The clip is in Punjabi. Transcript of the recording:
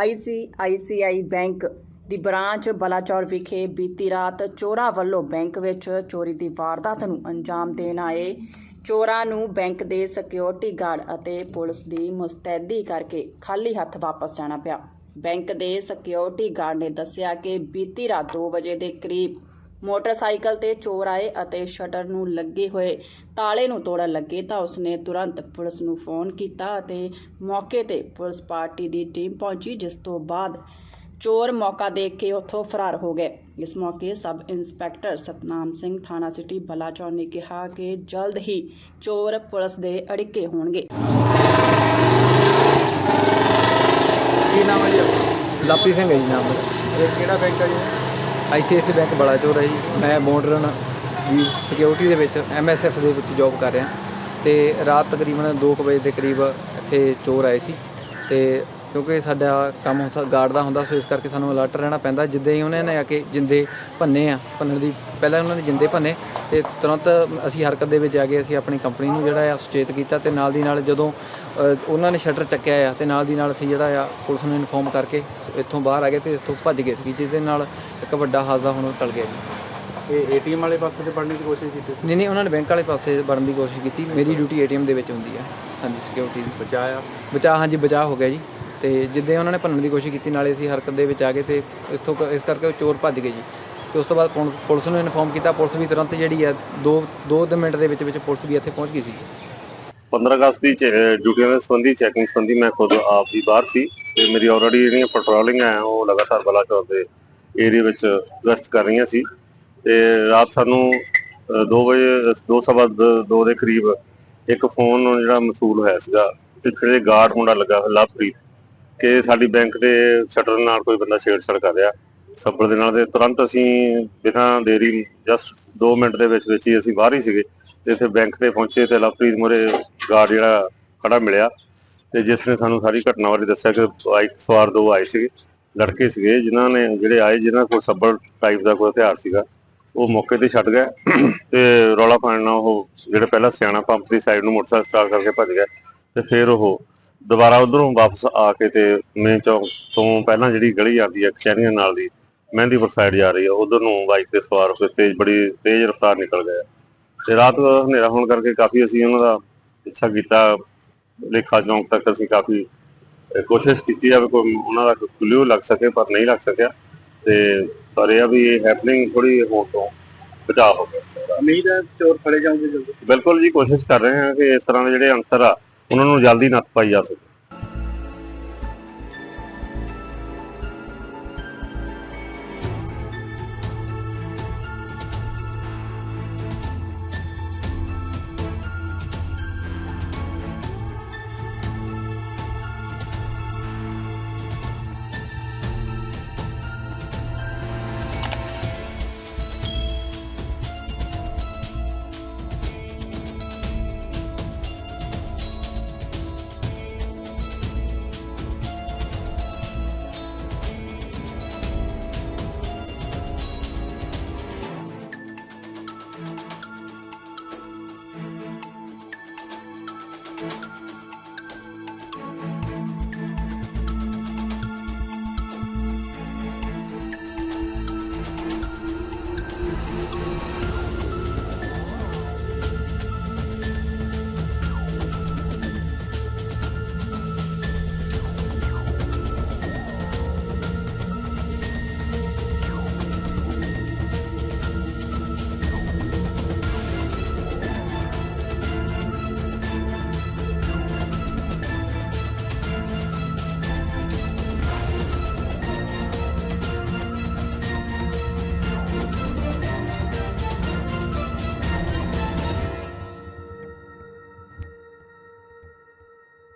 I C I C I bank the branch Balachaur ਵਿਖੇ ਬੀਤੀ ਰਾਤ ਚੋਰਾਂ ਵੱਲੋਂ ਬੈਂਕ ਵਿੱਚ ਚੋਰੀ ਦੀ ਵਾਰਦਾਤ ਨੂੰ ਅੰਜਾਮ ਦੇਣ ਆਏ। ਚੋਰਾਂ ਨੂੰ ਬੈਂਕ ਦੇ ਸਿਕਿਉਰਿਟੀ ਗਾਰਡ ਅਤੇ ਪੁਲਿਸ ਦੀ ਮੁਸਤੈਦੀ ਕਰਕੇ ਖਾਲੀ ਹੱਥ ਵਾਪਸ ਜਾਣਾ ਪਿਆ। ਬੈਂਕ ਦੇ ਸਿਕਿਉਰਿਟੀ ਗਾਰਡ ਨੇ ਦੱਸਿਆ ਕਿ ਬੀਤੀ ਰਾਤ 2 ਵਜੇ ਦੇ ਕਰੀਬ ਮੋਟਰਸਾਈਕਲ ਤੇ ਚੋਰ ਆਏ ਅਤੇ ਸ਼ਟਰ ਨੂੰ ਲੱਗੇ ਹੋਏ ਤਾਲੇ ਨੂੰ ਤੋੜਨ ਲੱਗੇ ਤਾਂ ਉਸਨੇ ਤੁਰੰਤ ਪੁਲਿਸ ਨੂੰ ਫੋਨ ਕੀਤਾ ਅਤੇ ਮੌਕੇ ਤੇ ਪੁਲਿਸ ਪਾਰਟੀ ਦੀ ਟੀਮ ਪਹੁੰਚੀ ਜਿਸ ਤੋਂ ਬਾਅਦ ਚੋਰ ਮੌਕਾ ਦੇਖ ਕੇ ਉੱਥੋਂ ਫਰਾਰ ਹੋ ਗਏ। ਇਸ ਮੌਕੇ ਸਬ ਇੰਸਪੈਕਟਰ ਸਤਨਾਮ ਸਿੰਘ ਥਾਣਾ ਸਿਟੀ ਬਲਾਚੌਰ ਨੇ ਕਿਹਾ ਕਿ ਜਲਦ ਹੀ ਚੋਰ ਪੁਲਿਸ ਦੇ ਅੜਿੱਕੇ ਹੋਣਗੇ। ਕੀ ਨਾਮ ਹੈ ਜੀ? ਲਾਪੀ ਸਿੰਘ ਹੈ ਜੀ ਨਾਮ। ਇਹ ਕਿਹੜਾ ਬੈਂਕ ਹੈ ਜੀ? ਆਈਸੀਆਈਸੀ ਬੈਂਕ ਬਲਾਚੌਰ ਹੈ ਜੀ। ਮੈਂ ਮੋਡਰਨ ਵੀ ਸਿਕਿਉਰਿਟੀ ਦੇ ਵਿੱਚ ਐਮਐਸਐਫ ਦੇ ਵਿੱਚ ਜੌਬ ਕਰ ਰਿਹਾ। ਤੇ ਰਾਤ ਤਕਰੀਬਨ 2 ਵਜੇ ਦੇ ਕਰੀਬ ਇੱਥੇ ਚੋਰ ਆਏ ਸੀ। ਤੇ ਕਿਉਂਕਿ ਸਾਡਾ ਕੰਮ ਹੁੰਦਾ ਗਾਰਡ ਦਾ ਹੁੰਦਾ ਸੋ ਇਸ ਕਰਕੇ ਸਾਨੂੰ ਅਲਰਟ ਰਹਿਣਾ ਪੈਂਦਾ। ਜਿੱਦਾਂ ਹੀ ਉਹਨਾਂ ਨੇ ਆ ਕੇ ਜਿੰਦੇ ਭੰਨੇ ਆ ਭੰਨਣ ਦੀ ਪਹਿਲਾਂ ਉਹਨਾਂ ਨੇ ਜਿੰਦੇ ਭੰਨੇ ਤੇ ਤੁਰੰਤ ਅਸੀਂ ਹਰਕਤ ਦੇ ਵਿੱਚ ਆ ਗਏ ਅਸੀਂ ਆਪਣੀ ਕੰਪਨੀ ਨੂੰ ਜਿਹੜਾ ਆ ਸੁਚੇਤ ਕੀਤਾ ਤੇ ਨਾਲ ਦੀ ਨਾਲ ਜਦੋਂ ਉਹਨਾਂ ਨੇ ਸ਼ਟਰ ਚੱਕਿਆ ਆ ਤੇ ਨਾਲ ਦੀ ਨਾਲ ਅਸੀਂ ਜਿਹੜਾ ਆ ਪੁਲਿਸ ਨੂੰ ਇਨਫੋਰਮ ਕਰਕੇ ਇੱਥੋਂ ਬਾਹਰ ਆ ਗਏ ਤੇ ਇਸ ਤੋਂ ਭੱਜ ਗਏ ਸੀ ਜਿਸ ਦੇ ਨਾਲ ਇੱਕ ਵੱਡਾ ਹਾਦਸਾ ਹੁਣ ਟਲ ਗਿਆ ਜੀ। ਇਹ ਏਟੀਐਮ ਵਾਲੇ ਪਾਸੇ ਤੇ ਪੜਨ ਦੀ ਕੋਸ਼ਿਸ਼ ਕੀਤੀ ਸੀ? ਨਹੀਂ ਨਹੀਂ ਉਹਨਾਂ ਨੇ ਬੈਂਕ ਵਾਲੇ ਪਾਸੇ ਵੜਨ ਦੀ ਕੋਸ਼ਿਸ਼ ਕੀਤੀ। ਮੇਰੀ ਡਿਊਟੀ ਏਟੀਐਮ ਦੇ ਵਿੱਚ ਹੁੰਦੀ ਹੈ ਹਾਂਜੀ ਸਿਕਿਉਰਿਟੀ ਦੀ। ਬਚਾਇਆ? ਬਚਾਅ ਹਾਂਜੀ ਬਚਾਅ ਹੋ ਗਿਆ ਜੀ। ਤੇ ਜਿੱਦਾਂ ਉਹਨਾਂ ਨੇ ਭੰਨਣ ਦੀ ਕੋਸ਼ਿਸ਼ ਕੀਤੀ, ਨਾਲੇ ਅਸੀਂ ਹਰਕਤ ਦੇ ਵਿੱਚ ਆ ਗਏ ਤੇ ਇੱਥੋਂ ਕ- ਇਸ ਕਰਕੇ ਉਹ ਚੋਰ ਭੱਜ ਗਏ ਜੀ। ਤੇ ਉਸ ਤੋਂ ਬਾਅਦ ਪੁਲ- ਪੁਲਿਸ ਨੂੰ ਇਨਫੋਰਮ ਕੀਤਾ, ਪੁਲਿਸ ਵੀ ਤੁਰੰਤ ਜਿਹੜੀ ਹੈ 2 2 ਮਿੰਟ ਦੇ ਵਿੱਚ ਵਿੱਚ ਪੁਲਿਸ ਵੀ ਇੱਥੇ ਪਹੁੰਚ ਗਈ ਸੀ। 15 ਅਗਸਤ ਦੀ ਚ- ਡਿਊਟੀਆਂ ਦੇ ਸੰਬੰਧੀ ਚੈਕਿੰਗ ਸੰਬੰਧੀ ਮੈਂ ਖੁਦ ਆਪ ਵੀ ਬਾਹਰ ਸੀ ਤੇ ਮੇਰੀ ਆਲਰੇਡੀ ਜਿਹੜੀਆਂ ਪੈਟਰੋਲਿੰਗ ਹੈ ਉਹ ਲਗਾਤਾਰ ਬਲਾਚੌਰ ਦੇ ਏਰੀਆ ਵਿੱਚ ਗਸ਼ਤ ਕਰ ਰਹੀਆਂ ਸੀ। ਤੇ ਰਾਤ ਸਾਨੂੰ 2 ਵਜੇ, ਦੋ ਸਵਾ 2 ਦੇ ਕਰੀਬ ਇੱਕ ਫੋਨ ਜਿਹੜਾ ਮਸੂਲ ਹੋਇਆ ਸੀਗਾ। ਪਿੱਛੇ ਗਾਰਡ ਮੁੰਡਾ ਲੱਗਾ ਹੋਇਆ ਲਵਪ੍ਰੀਤ। ਕਿ ਸਾਡੀ ਬੈਂਕ ਦੇ ਸ਼ਟਰ ਨਾਲ ਕੋਈ ਬੰਦਾ ਛੇੜਛਾੜ ਕਰ ਰਿਹਾ। ਸੱਬਰ ਦੇ ਨਾਲ ਤੇ ਤੁਰੰਤ ਅਸੀਂ ਬਿਨਾਂ ਦੇਰੀ ਜਸਟ 2 ਮਿੰਟ ਦੇ ਵਿੱਚ ਵਿੱਚ ਹੀ ਅਸੀਂ ਬਾਹਰ ਹੀ ਸੀਗੇ। ਤੇ ਇੱਥੇ ਬੈਂਕ ਤੇ ਪਹੁੰਚੇ ਤੇ ਲਵਪ੍ਰੀਤ ਮੋਰੇ ਗਾਰਡ ਜਿਹੜਾ ਖੜਾ ਮਿਲਿਆ। ਤੇ ਜਿਸ ਨੇ ਸਾਨੂੰ ਸਾਰੀ ਘਟਨਾ ਬਾਰੇ ਦੱਸਿਆ ਕਿ ਬਾਈਕ ਸਵਾਰ ਦੋ ਆਏ ਸੀਗੇ, ਲੜਕੇ ਸੀਗੇ, ਜਿਨ੍ਹਾਂ ਨੇ ਜਿਹੜੇ ਆਏ, ਜਿਨ੍ਹਾਂ ਕੋਲ ਸੱਬਰ ਟਾਈਪ ਦਾ ਕੋਈ ਹਥਿਆਰ ਸੀਗਾ, ਉਹ ਮੌਕੇ ਤੇ ਛੱਡ ਗਏ। ਤੇ ਰੌਲਾ ਪਾਉਣ ਨਾਲ ਉਹ ਜਿਹੜੇ ਪਹਿਲਾਂ ਸਿਆਣਾ ਪੰਪ ਦੀ ਸਾਈਡ ਨੂੰ ਮੋਟਰਸਾਈਕਲ ਸਟਾਰਟ ਕਰਕੇ ਭੱਜ ਗਿਆ ਤੇ ਫਿਰ ਉਹ ਦੁਬਾਰਾ ਉਧਰੋਂ ਵਾਪਸ ਆ ਕੇ ਤੇ ਮੇਨ ਚੌਕ ਤੋਂ ਪਹਿਲਾਂ ਜਿਹੜੀ ਗਲੀ ਆਉਂਦੀ ਹੈ ਕਚਹਿਰੀਆਂ ਨਾਲ ਦੀ ਮਹਿੰਦੀਪੁਰ ਸਾਈਡ ਜਾ ਰਹੀ ਹੈ ਉਧਰ ਨੂੰ ਬਾਈਕ ਤੇ ਸਵਾਰ ਹੋ ਕੇ ਤੇਜ਼ ਬੜੀ ਤੇਜ਼ ਰਫ਼ਤਾਰ ਨਿਕਲ ਗਏ ਤੇ ਰਾਤ ਹਨੇਰਾ ਹੋਣ ਕਰਕੇ ਕਾਫੀ ਅਸੀਂ ਉਹਨਾਂ ਦਾ ਪਿੱਛਾ ਕੀਤਾ। ਲੇਖਾ ਚੌਂਕ ਤੱਕ ਅਸੀਂ ਕਾਫੀ ਕੋਸ਼ਿਸ਼ ਕੀਤੀ ਆ ਵੀ ਕੋਈ ਉਹਨਾਂ ਦਾ ਕਲੂ ਲੱਗ ਸਕੇ ਪਰ ਨਹੀਂ ਲੱਗ ਸਕਿਆ। ਤੇ ਪਰ ਇਹ ਆ ਵੀ ਇਹ ਹੈਪਨਿੰਗ ਥੋੜੀ ਹੋਣ ਤੋਂ ਬਚਾਅ ਹੋ ਗਿਆ। ਉਮੀਦ ਹੈ ਚੋਰ ਫੜੇ ਜਾਣਗੇ ਜਲਦੀ। ਬਿਲਕੁਲ ਜੀ ਕੋਸ਼ਿਸ਼ ਕਰ ਰਹੇ ਹਾਂ ਕਿ ਇਸ ਤਰ੍ਹਾਂ ਦੇ ਜਿਹੜੇ ਅਨਸਰ ਆ ਉਹਨਾਂ ਨੂੰ ਜਲਦੀ ਨੱਥ ਪਾਈ ਜਾ ਸਕੇ।